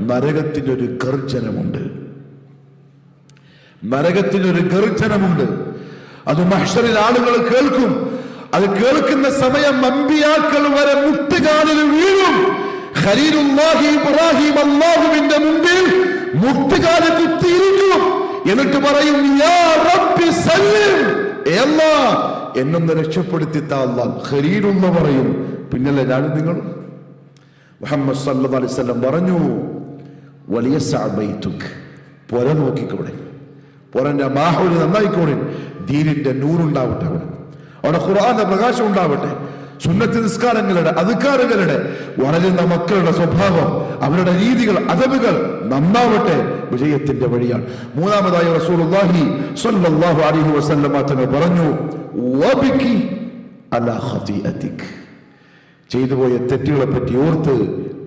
നരകത്തിനൊരു ഗർജനമുണ്ട്. ഒരു ഗർജനമുണ്ട്. അത് മഹ്ഷറിൽ ആളുകൾ കേൾക്കും. അത് കേൾക്കുന്ന സമയം അമ്പിയാക്കൾ വരെ മുട്ടുകാലിൽ വീഴും. ഖലീലുല്ലാഹി ഇബ്രാഹിം അല്ലാഹുവിന്റെ മുമ്പിൽ മുട്ടുകാൽ കുത്തിയിരിക്കും. എന്നിട്ട് പറയും യാ റബ്ബി സല്ലിം. ഏ അല്ലാ. എന്നൊന്ന് രക്ഷപ്പെടുത്തി താ അല്ലാഹ്. ഖലീലുള്ള പറയും പിന്നല്ലേ ഞാനും നിങ്ങളും? മുഹമ്മദ് സല്ലു അലൈഹി പറഞ്ഞു വലിയ സാബൈത്തുക്ക് പുര നോക്കിക്കോടെ? പുറന്റെ ബാഹുവിനെ നന്നായിക്കോടെ. ദീനിന്റെ നൂറുണ്ടാവട്ടെ അവിടെ. അവിടെ ഖുർആന്റെ പ്രകാശം ഉണ്ടാവട്ടെ. സുന്നത്ത് നിസ്കാരങ്ങളുടെ അധികാരങ്ങളുടെ വളരുന്ന മക്കളുടെ സ്വഭാവം അവരുടെ രീതികൾ അതവുകൾ നന്നാവട്ടെ. വിജയത്തിന്റെ വഴിയാണ്. മൂന്നാമതായി റസൂലുള്ളാഹി സ്വല്ലല്ലാഹു അലൈഹി വസല്ലമ തങ്ങൾ പറഞ്ഞു വബിക്കി അലാ ഖതിഅതിക്. ചെയ്തുപോയ തെറ്റുകളെ പറ്റി ഓർത്ത്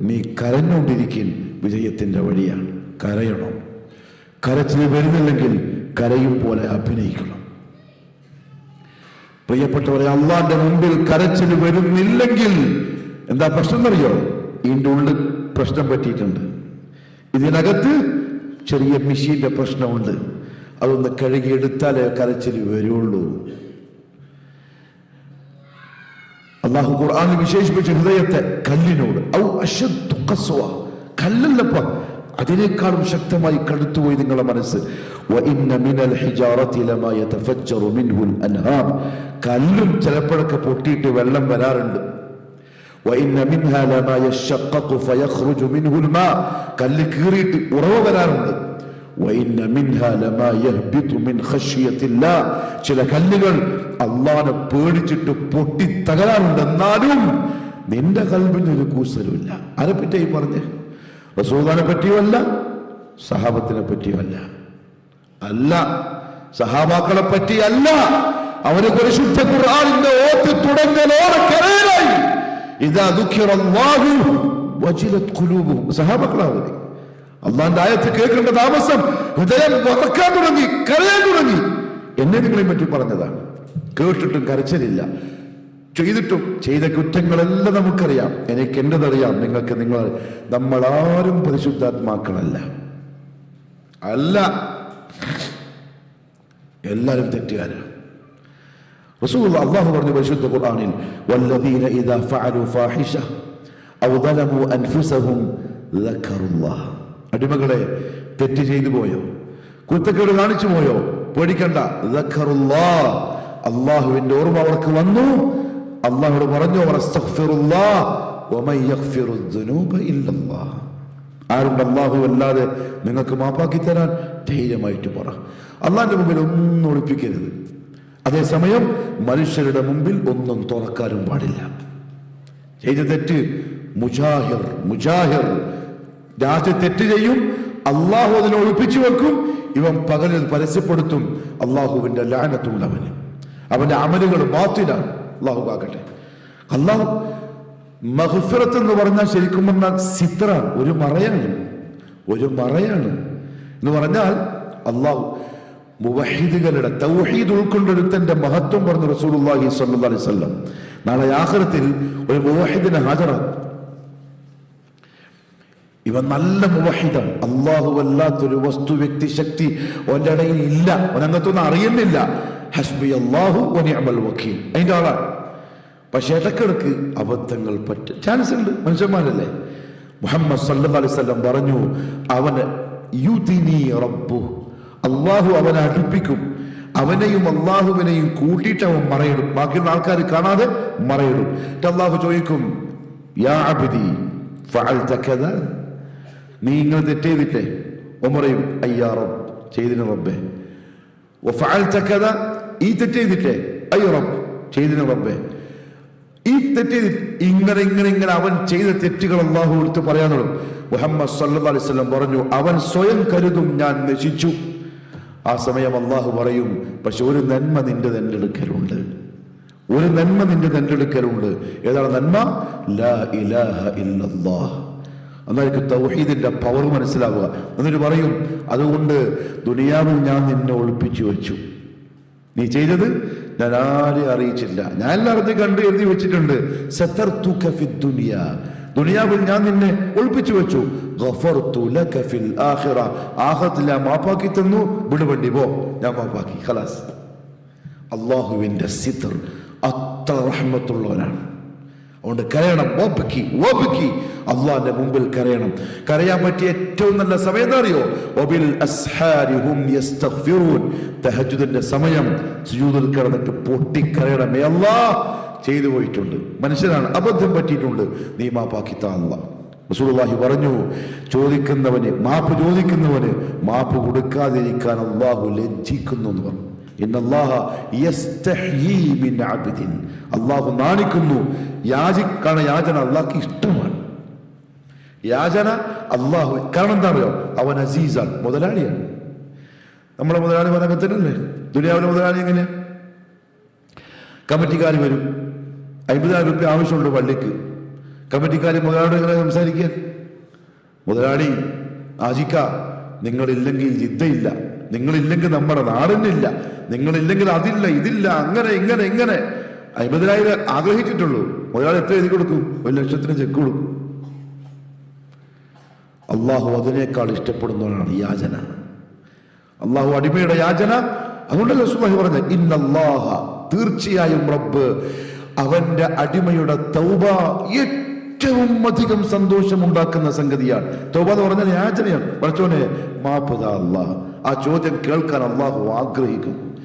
നീ കരഞ്ഞുകൊണ്ടിരിക്കും വിജയത്തിന്റെ വഴിയാണ്. കരയണം. കരച്ചിൽ വരുന്നില്ലെങ്കിൽ കരയും പോലെ അഭിനയിക്കണം. പ്രിയപ്പെട്ടവരെ അള്ളാന്റെ മുമ്പിൽ കരച്ചിൽ വരുന്നില്ലെങ്കിൽ എന്താ പ്രശ്നം എന്നറിയോ ഇതിന്റെ ഉള്ളിൽ പ്രശ്നം പറ്റിയിട്ടുണ്ട്. ഇതിനകത്ത് ചെറിയ മിഷീന്റെ പ്രശ്നമുണ്ട്. അതൊന്ന് കഴുകിയെടുത്താലേ കരച്ചിൽ വരുള്ളൂ. അള്ളാഹു ഖുർആാനിൽ വിശേഷിപ്പിച്ച ഹൃദയത്തെ കല്ലിനോട്. ഔ അശ്വ കല്ലല്ലപ്പ. അതിനേക്കാളും ശക്തമായി കടുത്തുപോയി നിങ്ങളുടെ മനസ്സ്. കല്ലും ചിലപ്പോഴൊക്കെ പൊട്ടിയിട്ട് വെള്ളം വരാറുണ്ട്. കല്ല് കീറിയിട്ട് ഉറവ വരാറുണ്ട്. ചില കല്ലുകൾ അള്ളാനെ പേടിച്ചിട്ട് പൊട്ടി തകരാറുണ്ട് എന്നാലും നിന്റെ കൽവിനൊരു കൂസലുമില്ല. ആരെ പറഞ്ഞേ പറഞ്ഞ്? റസൂദാനെ പറ്റിയുമല്ല സഹാബത്തിനെ പറ്റിയുമല്ല. അല്ല സഹാബാക്കളെ പറ്റിയല്ല. അവന് പരിശുദ്ധ ഖുർആാനിന്റെ ഓത്ത് തുടങ്ങലോടെ കരയിലായി. ഇതാ ദുഃഖിറല്ലാഹു വജിലത് ഖുലൂബു സഹാബാക്കളാവതി അള്ളാന്റെ ആയത്ത് കേൾക്കേണ്ട താമസം ഹൃദയം വറക്കാൻ തുടങ്ങി കരയാൻ തുടങ്ങി. എന്നെ നിങ്ങളെ പറ്റി പറഞ്ഞതാണ്. കേട്ടിട്ടും കരച്ചിലില്ല. ചെയ്തിട്ടും ചെയ്ത കുറ്റങ്ങളെല്ലാം നമുക്കറിയാം. എനിക്ക് എന്റെതറിയാം നിങ്ങൾക്ക് നിങ്ങൾ നമ്മളാരും പരിശുദ്ധാത്മാക്കളല്ല. അല്ല. എല്ലാരും തെറ്റുകാരാണ് റസൂൽ അള്ളാഹു പറഞ്ഞു പരിശുദ്ധ ഖുർആാനിൽ വല്ലദീന ഇദാ അടിമകളെ തെറ്റ് ചെയ്തു പോയോ? കുറ്റക്കേട് കാണിച്ചു പോയോ? പേടിക്കണ്ട. അള്ളാഹുവിന്റെ ഓർമ്മ അവർക്ക് വന്നു. അള്ളാഹുട് പറഞ്ഞു ആരുണ്ട് അള്ളാഹു അല്ലാതെ നിങ്ങൾക്ക് മാപ്പാക്കി തരാൻ? ധൈര്യമായിട്ട് പറ. അള്ളാഹിന്റെ മുമ്പിൽ ഒന്നും ഒളിപ്പിക്കരുത്. അതേസമയം മനുഷ്യരുടെ മുമ്പിൽ ഒന്നും തുറക്കാനും പാടില്ല. ചെയ്ത തെറ്റ് മുജാഹിർ മുജാഹിർ. രാജ്യ തെറ്റ് ചെയ്യും അള്ളാഹു അതിനെ ഒളിപ്പിച്ചു വെക്കും ഇവൻ പകലിൽ പരസ്യപ്പെടുത്തും അള്ളാഹുവിന്റെ ലാനത്തുള്ളവന്. അവന്റെ അമലുകൾ ബാത്തിലാണ്. അള്ളാഹു ആകട്ടെ അള്ളാഹു മഹഫിറത്ത് എന്ന് പറഞ്ഞാൽ ശരിക്കും പറഞ്ഞാൽ സിത്ര ഒരു മറയാണ്. ഒരു മറയാണ്. എന്ന് പറഞ്ഞാൽ അള്ളാഹു മുവഹീദുകളുടെ തൗഹീദ് ഉൾക്കൊണ്ടൊരുത്തന്റെ മഹത്വം പറഞ്ഞു റസൂലുള്ളാഹി സ്വല്ലല്ലാഹി അലൈഹി വസല്ലം നാളെ ആഖിറത്തിൽ ഒരു മുവഹീദിനെ ഹാജറാണ് ഇവൻ നല്ല മുവഹിദാണ് അള്ളാഹു അല്ലാത്തൊരു വസ്തു വ്യക്തി ശക്തി ഇടയിൽ ഇല്ല. അവനങ്ങത്തൊന്നും അറിയുന്നില്ല. ഹസ്ബി അള്ളാഹു വനിഅമൽ വക്കീൽ. അതിന്റെ ആളാണ് പക്ഷേ ഇടക്കിടക്ക് അബദ്ധങ്ങൾ പറ്റും. ചാൻസ് ഉണ്ട്. മനുഷ്യന്മാരല്ലേ? മുഹമ്മദ് സല്ലാ അലൈഹി വസല്ലം പറഞ്ഞു അവന് യുദിനി റബ്ബു. അള്ളാഹു അവനെ അടുപ്പിക്കും. അവനെയും അള്ളാഹുവിനെയും കൂട്ടിയിട്ട് അവൻ മറയിടും. ബാക്കിയുള്ള ആൾക്കാർ കാണാതെ മറയിടും. അള്ളാഹു ചോദിക്കും യാ നീ ഇങ്ങനെ തെറ്റെയ്തിട്ടേ പറയും അയ്യാ റബ്ബ് ചെയ്തിന് റബ്ബേ. വഫഅൽത കദ. ഈ തെറ്റ് ചെയ്തിട്ടേ? അയ്യോ റബ്ബ് ചെയ്തിന് റബ്ബേ. ഈ തെറ്റ് ചെയ്തി ഇങ്ങനെ ഇങ്ങനെ ഇങ്ങനെ അവൻ ചെയ്ത തെറ്റുകൾ അള്ളാഹു എടുത്ത് തുടങ്ങും. മുഹമ്മദ് സല്ലു അലൈഹി വസല്ലം പറഞ്ഞു അവൻ സ്വയം കരുതും ഞാൻ നശിച്ചു. ആ സമയം അള്ളാഹു പറയും പക്ഷെ ഒരു നന്മ നിന്റെ തന്നെ എടുക്കലുണ്ട് ഒരു നന്മ നിന്റെ തന്നെ എടുക്കലുണ്ട് ഏതാണ് നന്മ? ലാ ഇലാഹ ഇല്ലല്ലാഹ്. തൗഹീദിന്റെ പവർ മനസ്സിലാവുക. എന്നിട്ട് പറയും അതുകൊണ്ട് ദുനിയാവിൽ ഞാൻ നിന്നെ ഒളിപ്പിച്ചു വെച്ചു. നീ ചെയ്തത് ഞാൻ ആരെയും അറിയിച്ചില്ല. ഞാൻ എല്ലാം അറിഞ്ഞ് കണ്ടു എഴുതി വെച്ചിട്ടുണ്ട്. സത്തർ ദുനിയ. ദുനിയാവിൽ ഞാൻ നിന്നെ ഒളിപ്പിച്ചു വെച്ചു. മാപ്പാക്കി തന്നു. വിടുവണ്ടി പോ. ഞാൻ മാപ്പാക്കി. ഖലാസ്. അള്ളാഹുവിന്റെ സിത്തർ അത്ര റഹ്മത്തുള്ളവനാണ്. അതുകൊണ്ട് കരയണം ഓപ്പിക്കി ഓപ്പിക്കി അള്ളാന്റെ മുമ്പിൽ കരയണം. കരയാൻ പറ്റിയ ഏറ്റവും നല്ല സമയം എന്താ അറിയോ? ഒബിൽ തഹജ്ജുദിന്റെ സമയം സുജൂതിൽ കിടന്നിട്ട് പൊട്ടിക്കരയണമേ അല്ലാ ചെയ്തു പോയിട്ടുണ്ട്. മനുഷ്യനാണ് അബദ്ധം പറ്റിയിട്ടുണ്ട്. നീ മാപ്പാക്കി താന്നുക റസൂലുള്ളാഹി പറഞ്ഞു ചോദിക്കുന്നവന് മാപ്പ് ചോദിക്കുന്നവന് മാപ്പ് കൊടുക്കാതിരിക്കാൻ അള്ളാഹു ലജ്ജിക്കുന്നു എന്ന് പറഞ്ഞു. അള്ളാഹു നാണിക്കുന്നു. യാചിക്കാണ് യാചന അള്ളാഹ്ക്ക് ഇഷ്ടമാണ്. യാചന അള്ളാഹു കാരണം എന്താ അറിയോ അവൻ അസീസാണ് മുതലാളിയാണ്. നമ്മളെ മുതലാളി പറഞ്ഞല്ലേ ദുനിയാവിലെ മുതലാളി എങ്ങനെ? കമ്മിറ്റിക്കാർ വരും. അമ്പതിനായിരം റുപ്യ ആവശ്യമുണ്ട് പള്ളിക്ക്. കമ്മിറ്റിക്കാർ മുതലാളിയോട് എങ്ങനെ സംസാരിക്കുക മുതലാളി ആജിക്ക നിങ്ങളില്ലെങ്കിൽ ജിദ്ദയില്ല. നിങ്ങളില്ലെങ്കിൽ നമ്മുടെ നാടിനില്ല. നിങ്ങളില്ലെങ്കിൽ അതില്ല ഇതില്ല അങ്ങനെ ഇങ്ങനെ ഇങ്ങനെ. അമ്പതിനായിരം ആഗ്രഹിച്ചിട്ടുള്ളൂ. ഒരാൾ എത്ര എഴുതി കൊടുക്കും? ഒരു ലക്ഷത്തിന് ചെക്ക് കൊടുക്കും. അള്ളാഹു അതിനേക്കാൾ ഇഷ്ടപ്പെടുന്നവനാണ് യാചന. അള്ളാഹു അടിമയുടെ യാചന. അതുകൊണ്ടല്ലേ സുബാഹി പറഞ്ഞ ഇന്നല്ലാഹ തീർച്ചയായും റബ്ബ് അവന്റെ അടിമയുടെ തൗബ ഏറ്റവും അധികം സന്തോഷമുണ്ടാക്കുന്ന സംഗതിയാണ്. തൗബ എന്ന് പറഞ്ഞാൽ യാചനയാണ്. പഠിച്ചോനെ മാപ്പുത അള്ളാഹ് ആ ചോദ്യം കേൾക്കാൻ അള്ളാഹു ആഗ്രഹിക്കുന്നു.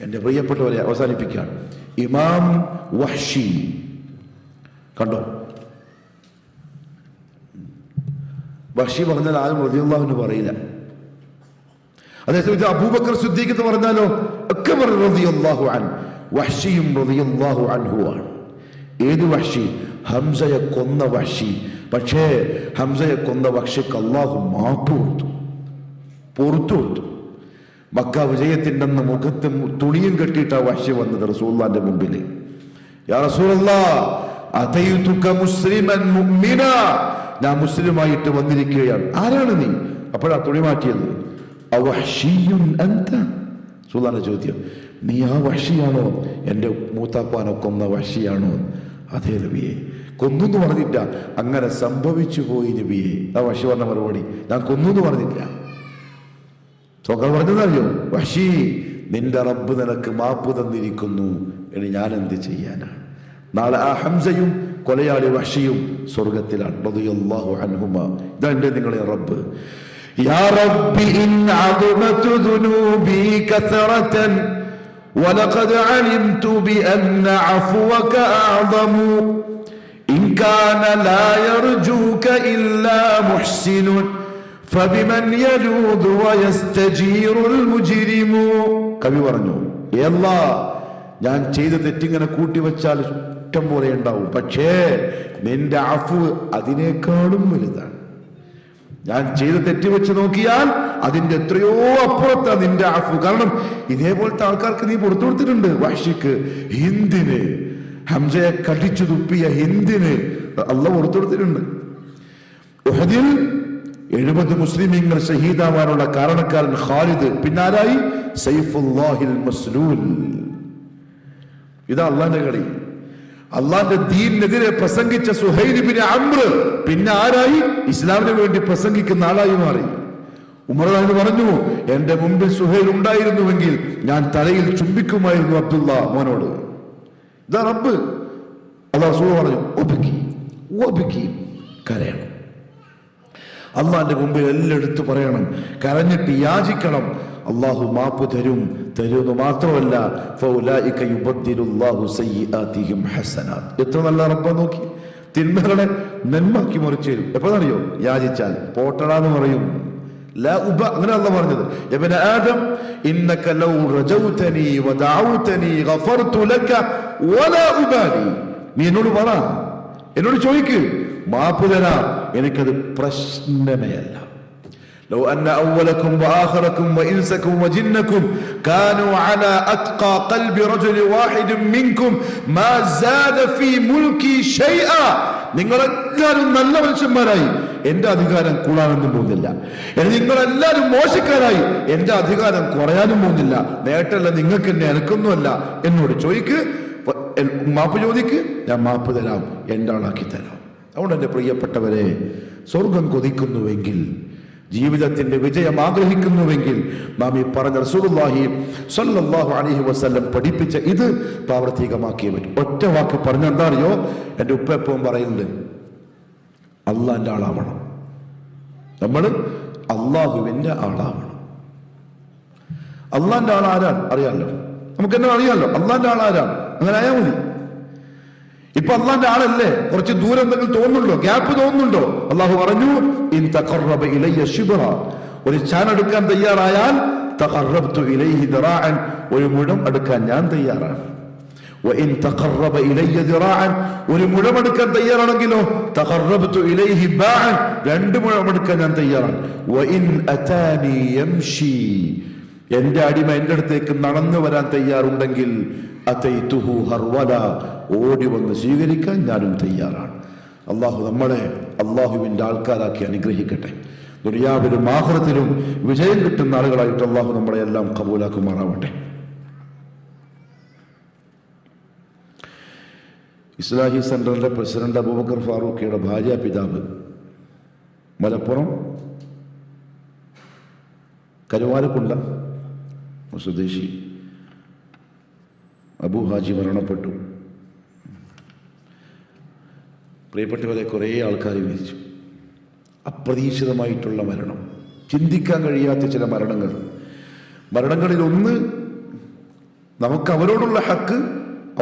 എന്റെ പ്രിയപ്പെട്ടവരെ അവസാനിപ്പിക്കുകയാണ് ഇമാം വഹ്ഷി. കണ്ടോ? വഷി പറഞ്ഞാൽ ആരും റളിയല്ലാഹുവിന് പറയില്ല. അതേസമയത്ത് അബൂബക്കർ സിദ്ദീഖ് എന്ന് പറഞ്ഞാലോ ഒക്കെ റളിയല്ലാഹു അൻ വഹ്ഷിയും റളിയല്ലാഹു അൻഹു ആണ്. ഏത് വഹ്ഷി? ഹംസയെ കൊന്ന വഷി പക്ഷേ ഹംസയെ കൊന്ന വക്ഷിക്ക് അള്ളാഹു മാപ്പ് കൊടുത്തു. പുറത്തു കൊടുത്തു. മക്ക വിജയത്തിന്റെ അന്ന് മുഖത്ത് തുണിയും കെട്ടിയിട്ട് ആ വഷി വന്നത് റസൂള്ളാന്റെ മുമ്പിൽ യാ മുസ്ലിമൻ മുഅ്മിന. ഞാൻ മുസ്ലിമായിട്ട് വന്നിരിക്കുകയാണ്. ആരാണ് നീ? അപ്പോഴാ തുണി മാറ്റിയത്. സുൽത്താന്റെ ചോദ്യം നീ ആ വഷിയാണോ എന്റെ മൂത്താപ്പാനെ കൊന്ന വഷിയാണോ അതേ നബിയെ കൊന്നു പറഞ്ഞില്ല. അങ്ങനെ സംഭവിച്ചു പോയി നബിയെ. ആ വഷി പറഞ്ഞ മറുപടി. ഞാൻ കൊന്നു പറഞ്ഞില്ല. സ്വങ്ങൾ പറഞ്ഞതറിയോ? വഷി നിന്റെ റബ്ബ് നിനക്ക് മാപ്പ് തന്നിരിക്കുന്നു എന്ന് ഞാൻ എന്ത് ചെയ്യാനാണ്? നാളെ ആ ഹംസയും കൊലയാളി വഷിയും സ്വർഗത്തിലാണ്. റളിയല്ലാഹു എന്റെ ഇതാ നിങ്ങളെ റബ്ബ്. യാ റബ്ബി കസറതൻ ولقد علمت بأن عفوك أعظم إن كان لا يرجوك إلا محسن فبمن يلوذ ويستجير المجرم കവി പറഞ്ഞു എല്ലാ ഞാൻ ചെയ്ത തെറ്റിങ്ങനെ കൂട്ടിവെച്ചാൽ ഇഷ്ടം പോലെ ഉണ്ടാവും പക്ഷേ നിന്റെ അഫു അതിനേക്കാളും വലുതാണ് ഞാൻ ചെയ്ത തെറ്റ് വെച്ച് നോക്കിയാൽ അതിന്റെ എത്രയോ അപ്പുറത്താ നിന്റെ അഫു കാരണം ഇതേപോലത്തെ ആൾക്കാർക്ക് നീ പുറത്തു കൊടുത്തിട്ടുണ്ട്. വാശിക്ക് ഹിന്ദിന് ഹംസയെ കടിച്ചു തുപ്പിയ ഹിന്ദിന് അല്ല പുറത്തു കൊടുത്തിട്ടുണ്ട്. ഉഹദിൽ എഴുപത് മുസ്ലിമീങ്ങൾ ഷഹീദാവാനുള്ള കാരണക്കാരൻ ഖാലിദ്. പിന്നാലായി സൈഫുല്ലാഹിൽ മസ്ലൂൽ. ഇതാ അള്ളാന്റെ കളി. അള്ളാന്റെ ദീനിനെതിരെ പ്രസംഗിച്ച സുഹൈലിബിന് അമ്ര പിന്നെ ആരായി? ഇസ്ലാമിന് വേണ്ടി പ്രസംഗിക്കുന്ന ആളായി മാറി. ഉമറാണ് പറഞ്ഞു എന്റെ മുമ്പിൽ സുഹൈൽ ഉണ്ടായിരുന്നുവെങ്കിൽ ഞാൻ തലയിൽ ചുംബിക്കുമായിരുന്നു അബ്ദുള്ള മോനോട്. ഇതാ റബ്ബ്. അള്ളാഹു പറഞ്ഞു ഒബിക്കി ഒബിക്കി കരയണം. അള്ളാന്റെ മുമ്പിൽ എല്ലാം എടുത്തു പറയണം കരഞ്ഞിട്ട് യാചിക്കണം അള്ളാഹു മാപ്പ് തരും തരുമെന്ന് മാത്രമല്ല ഫൗലായിക യുബദ്ദിലുല്ലാഹു സയ്യിആതിഹിം ഹസനാത്ത് എത്ര നല്ല റബ്ബ നോക്കി തിന്മകളെ നന്മാക്കി മറിച്ചു തരും എപ്പോഴറിയോ യാചിച്ചാൽ പോട്ടടാന്ന് പറയും لا أب... അങ്ങനെ അല്ല പറഞ്ഞത് ابن آدم إنك لو رجوتني ودعوتني غفرت لك ولا أبالي നീ എന്നോട് പറ എന്നോട് ചോദിക്ക് മാപ്പ് തരാം എനിക്കത് പ്രശ്നമേ അല്ല لو أن أولكم وآخركم وإنسكم وجنكم كانوا على أتقى قلب رجل واحد منكم ما زاد في ملكي شيئا നിങ്ങളെല്ലാവരും നല്ല മനുഷ്യന്മാരായി എന്റെ അധികാരം കൂടാനൊന്നും പോകുന്നില്ല ഇനി നിങ്ങളെല്ലാവരും മോശക്കാരായി എന്റെ അധികാരം കുറയാനും പോകുന്നില്ല നേട്ടമല്ല നിങ്ങൾക്ക് എന്നെ എനക്കൊന്നുമല്ല എന്നോട് ചോദിക്ക് മാപ്പ് ചോദിക്ക്. ഞാൻ മാപ്പ് തരാം. എന്റെ ആളാക്കി തരാം. അതുകൊണ്ട് എന്റെ പ്രിയപ്പെട്ടവരെ സ്വർഗം കൊതിക്കുന്നുവെങ്കിൽ ജീവിതത്തിന്റെ വിജയം ആഗ്രഹിക്കുന്നുവെങ്കിൽ നാം ഈ പറഞ്ഞ റസൂലുള്ളാഹി സ്വല്ലല്ലാഹു അലൈഹി വസല്ലം പഠിപ്പിച്ച ഇത് പ്രാവർത്തികമാക്കിയേ പറ്റും ഒറ്റ വാക്ക് പറഞ്ഞ എന്താ അറിയോ? എന്റെ ഉപ്പ എപ്പോഴും പറയുന്നുണ്ട് അള്ളാന്റെ ആളാവണം. നമ്മൾ അള്ളാഹുവിന്റെ ആളാവണം. അള്ളാന്റെ ആൾ ആരാണ്? അറിയാമല്ലോ. നമുക്ക് എന്നെ അറിയാമല്ലോ? അള്ളാന്റെ ആൾ ആരാണ്? അങ്ങനെ ആയാൽ മതി. ഇപ്പൊ അള്ളാന്റെ ആളല്ലേ? കുറച്ച് ദൂരം എന്തെങ്കിലും തോന്നുന്നുണ്ടോ? ഗ്യാപ്പ് തോന്നുന്നുണ്ടോ? അള്ളാഹു പറഞ്ഞു ഇൻ തഖറബ ഇലയ്യ ഒരു ചാൻ എടുക്കാൻ തയ്യാറായാൽ തഖറബ്തു ഇലൈഹി ഒരു മുഴം എടുക്കാൻ ഞാൻ തയ്യാറാണ്. ഒരു മുഴം എടുക്കാൻ തയ്യാറാണെങ്കിലോ? രണ്ട് മുഴം എടുക്കാൻ ഞാൻ തയ്യാറാണ്. യംശി എന്റെ അടിമ എന്റെ അടുത്തേക്ക് നടന്നു വരാൻ തയ്യാറുണ്ടെങ്കിൽ അതൈതുഹു ഹർവല ഓടി വന്ന് സ്വീകരിക്കാൻ ഞാനും തയ്യാറാണ്. അള്ളാഹു നമ്മളെ അള്ളാഹുവിന്റെ ആൾക്കാരാക്കി അനുഗ്രഹിക്കട്ടെ. ദുരിയാവിലും ആഹ്റത്തിലും വിജയം കിട്ടുന്ന ആളുകളായിട്ട് അള്ളാഹു നമ്മളെ എല്ലാം കബൂലാക്കുമാറാവട്ടെ. ഇസ്ലാഹി സെന്ററിന്റെ പ്രസിഡന്റ് അബൂബക്കർ ഫാറൂഖിയുടെ ഭാര്യ പിതാവ് മലപ്പുറം കരുവാരക്കുണ്ട സ്വദേശി. അബു ഹാജി മരണപ്പെട്ടു. പ്രിയപ്പെട്ടവരെ കുറേ ആൾക്കാർ വിധിച്ചു അപ്രതീക്ഷിതമായിട്ടുള്ള മരണം. ചിന്തിക്കാൻ കഴിയാത്ത ചില മരണങ്ങൾ. മരണങ്ങളിൽ ഒന്ന് നമുക്ക് അവരോടുള്ള ഹക്ക്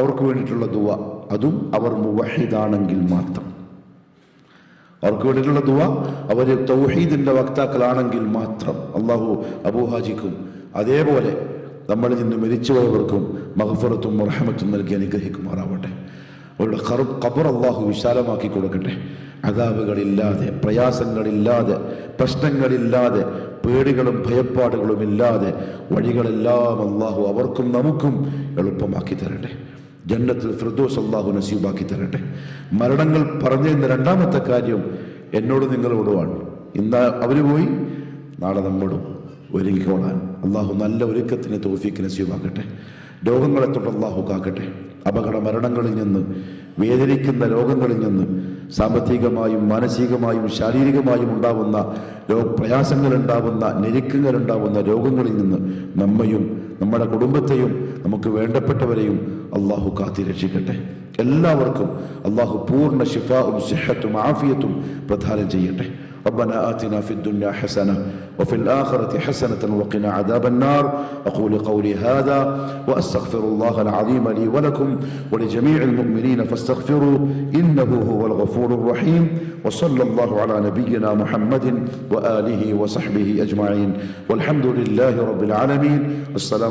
അവർക്ക് വേണ്ടിയിട്ടുള്ള ദുവ. അതും അവർ മുവഹിദാണെങ്കിൽ മാത്രം. അവർക്ക് വേണ്ടിയിട്ടുള്ള ദുവ അവർ തൗഹീദിന്റെ വക്താക്കളാണെങ്കിൽ മാത്രം. അള്ളാഹു അബൂഹാജിക്കും അതേപോലെ നമ്മളിൽ നിന്ന് മരിച്ചുപോയവർക്കും മഹഫറത്തും മറഹമത്തും നൽകി അനുഗ്രഹിക്കുമാറാവട്ടെ. അവരുടെ കറു കബർ അള്ളാഹു വിശാലമാക്കി കൊടുക്കട്ടെ. അതാപുകളില്ലാതെ പ്രയാസങ്ങളില്ലാതെ പ്രശ്നങ്ങളില്ലാതെ പേടികളും ഭയപ്പാടുകളും ഇല്ലാതെ വഴികളെല്ലാം അള്ളാഹു അവർക്കും നമുക്കും എളുപ്പമാക്കി തരട്ടെ. ജന്നത്തിൽ ഫിർദോസ് അള്ളാഹു നസീബാക്കി തരട്ടെ. മരണങ്ങൾ പറഞ്ഞിരുന്ന രണ്ടാമത്തെ കാര്യം എന്നോട് നിങ്ങളോടുമാണ് ഇന്ന് അവർ പോയി നാളെ നമ്മോടും ഒരുങ്ങിക്കോളാൻ അള്ളാഹു നല്ല ഒരുക്കത്തിന് തോഫിക്ക് നസീബാക്കട്ടെ രോഗങ്ങളെ തൊട്ട് അള്ളാഹു കാക്കട്ടെ. അപകട മരണങ്ങളിൽ നിന്ന് വേദനിക്കുന്ന രോഗങ്ങളിൽ നിന്ന് സാമ്പത്തികമായും മാനസികമായും ശാരീരികമായും ഉണ്ടാവുന്ന രോ ഞെരുക്കങ്ങളുണ്ടാവുന്ന രോഗങ്ങളിൽ നിന്ന് നമ്മയും നമ്മുടെ കുടുംബത്തെയും നമുക്ക് വേണ്ടപ്പെട്ടവരെയും അള്ളാഹു കാത്തി രക്ഷിക്കട്ടെ എല്ലാവർക്കും അള്ളാഹു പൂർണ്ണ ഷിഫാവും സിഹത്തും ആഫിയത്തും പ്രദാനം ചെയ്യട്ടെ ربنا آتنا في الدنيا حسنة وفي الآخرة حسنة وقنا عذاب النار أقول قولي هذا وأستغفر الله العظيم لي ولكم ولجميع المؤمنين فاستغفروا إنه هو الغفور الرحيم وصلى الله على نبينا محمد وآله وصحبه أجمعين والحمد لله رب العالمين السلام